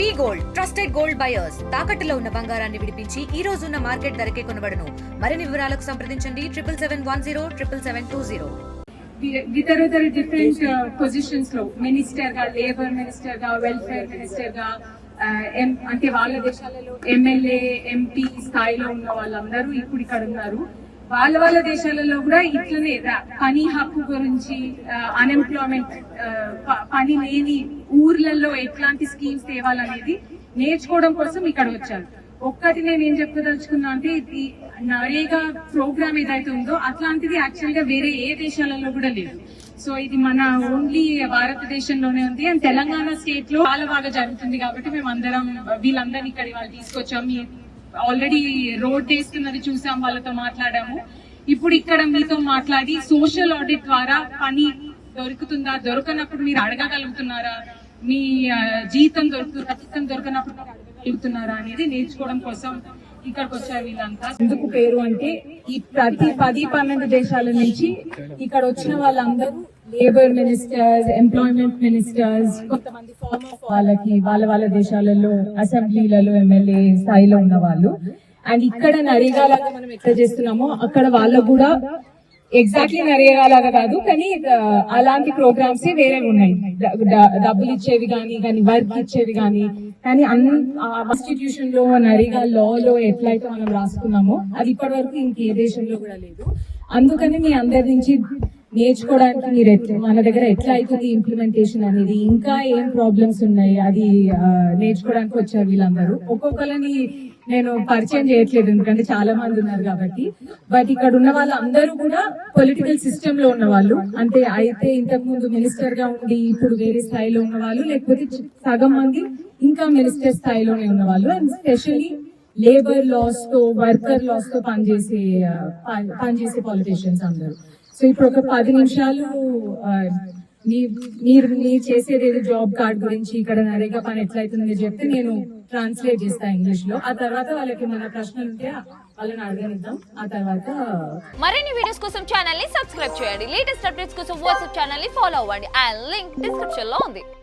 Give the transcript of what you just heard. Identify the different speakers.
Speaker 1: V gold trusted gold buyers తాకట్టులో ఉన్న బంగారాన్ని విడిపించి ఈ రోజు ఉన్న మార్కెట్ ధరకే కొనబడను. మరిన్ని వివరాలకు సంప్రదించండి. Triple seven one zero triple seven two zero
Speaker 2: ఇతర ఇతర డిఫరెంట్ పొజిషన్స్లో మినిస్టర్గా లేబర్ మినిస్టర్గా వెల్ఫేర్ మినిస్టర్గా uh, అంటే వాళ్ళ దేశాలలో ఎమ్మెల్యే ఎంపీ స్థాయిలో ఉన్న వాళ్ళందరూ ఇప్పుడు ఇక్కడ ఉన్నారు. వాళ్ళ వాళ్ళ దేశాలలో కూడా ఇట్లనే పని హక్కు గురించి uh, అన్ఎంప్లాయ్మెంట్ uh, పని లేని ఊర్లలో ఎట్లాంటి స్కీమ్స్ తేవాలనేది నేర్చుకోవడం కోసం ఇక్కడ వచ్చారు ఒక్కటి నేను ఏం చెప్పదలుచుకున్నా అంటే ఇది నరేగా ప్రోగ్రామ్ ఏదైతే ఉందో అట్లాంటిది యాక్చువల్గా వేరే ఏ దేశాలలో కూడా లేదు. సో ఇది మన ఓన్లీ భారతదేశంలోనే ఉంది. అండ్ తెలంగాణ స్టేట్లో చాలా బాగా జరుగుతుంది కాబట్టి మేము అందరం వీళ్ళందరినీ ఇక్కడ వాళ్ళు తీసుకొచ్చాం. మీ ఆల్రెడీ రోడ్ వేస్తున్నది చూసాం వాళ్ళతో మాట్లాడాము. ఇప్పుడు ఇక్కడ మీతో మాట్లాడి సోషల్ ఆడిట్ ద్వారా పని దొరుకుతుందా దొరకనప్పుడు మీరు అడగగలుగుతున్నారా? మీ జీతం దొరుకుతుందా జీతం దొరకనప్పుడు అడుగుతున్నారా అనేది నేర్చుకోవడం కోసం ఇక్కడికి వచ్చారు వీళ్ళంతా. ఎందుకు పేరు అంటే ఈ ప్రతి పది పన్నెండు దేశాల నుంచి ఇక్కడ వచ్చిన వాళ్ళందరూ లేబర్ మినిస్టర్స్ ఎంప్లాయ్మెంట్ మినిస్టర్స్ కొంతమంది ఫార్మర్ వాళ్ళకి వాళ్ళ వాళ్ళ దేశాలలో అసెంబ్లీలలో ఎమ్మెల్యే స్థాయిలో ఉన్న వాళ్ళు అండ్ ఇక్కడ నరేగాలాగా మనం ఎక్కడ చేస్తున్నామో అక్కడ వాళ్ళకు కూడా ఎగ్జాక్ట్లీ నరేగాలాగా కాదు కానీ అలాంటి ప్రోగ్రామ్స్ వేరే ఉన్నాయి. డబ్బులు ఇచ్చేవి కానీ కానీ వర్క్ ఇచ్చేవి కానీ కానీ కాన్స్టిట్యూషన్లో నరేగా లా లో ఎట్లయితే మనం రాసుకున్నామో అది ఇప్పటి వరకు ఇంకే దేశంలో కూడా లేదు. అందుకని మీ అందరి నుంచి నేర్చుకోవడానికి మీరు ఎట్లా మన దగ్గర ఎట్లా అవుతుంది ఇంప్లిమెంటేషన్ అనేది ఇంకా ఏం ప్రాబ్లమ్స్ ఉన్నాయి అది నేర్చుకోవడానికి వచ్చారు వీళ్ళందరూ. ఒక్కొక్కరిని నేను పరిచయం చేయట్లేదు ఎందుకంటే చాలా మంది ఉన్నారు కాబట్టి. బట్ ఇక్కడ ఉన్న వాళ్ళందరూ కూడా పొలిటికల్ సిస్టమ్లో ఉన్న వాళ్ళు. అంటే అయితే ఇంతకు ముందు మినిస్టర్గా ఉండి ఇప్పుడు వేరే స్థాయిలో ఉన్న వాళ్ళు లేకపోతే సగం మంది ఇంకా మినిస్టర్ స్థాయిలోనే ఉన్న వాళ్ళు. అండ్ స్పెషల్లీ లేబర్ లాస్తో వర్కర్ లాస్తో పనిచేసే పని- పనిచేసే పాలిటీషియన్స్ అందరూ. సో ఇప్పుడు ఒక పది నిమిషాలు మీ మీరు మీరు చేసేది ఏదో జాబ్ కార్డ్ గురించి ఇక్కడ నరేగా పని ఎట్లయితుంది చెప్తే నేను ట్రాన్స్లేట్ చేస్తా ఇంగ్లీష్లో ఆ తర్వాత వాళ్ళకి మన ప్రశ్నలు ఉంటే వాళ్ళని అడగనిద్దాం. ఆ తర్వాత
Speaker 3: మరిన్ని వీడియోస్ కోసం ఛానల్ని సబ్స్క్రైబ్ చేయండి. లేటెస్ట్ అప్డేట్స్ కోసం వాట్సాప్ ఛానల్ని ఫాలో అవ్వండి. అండ్ లింక్ డిస్క్రిప్షన్లో ఉంది.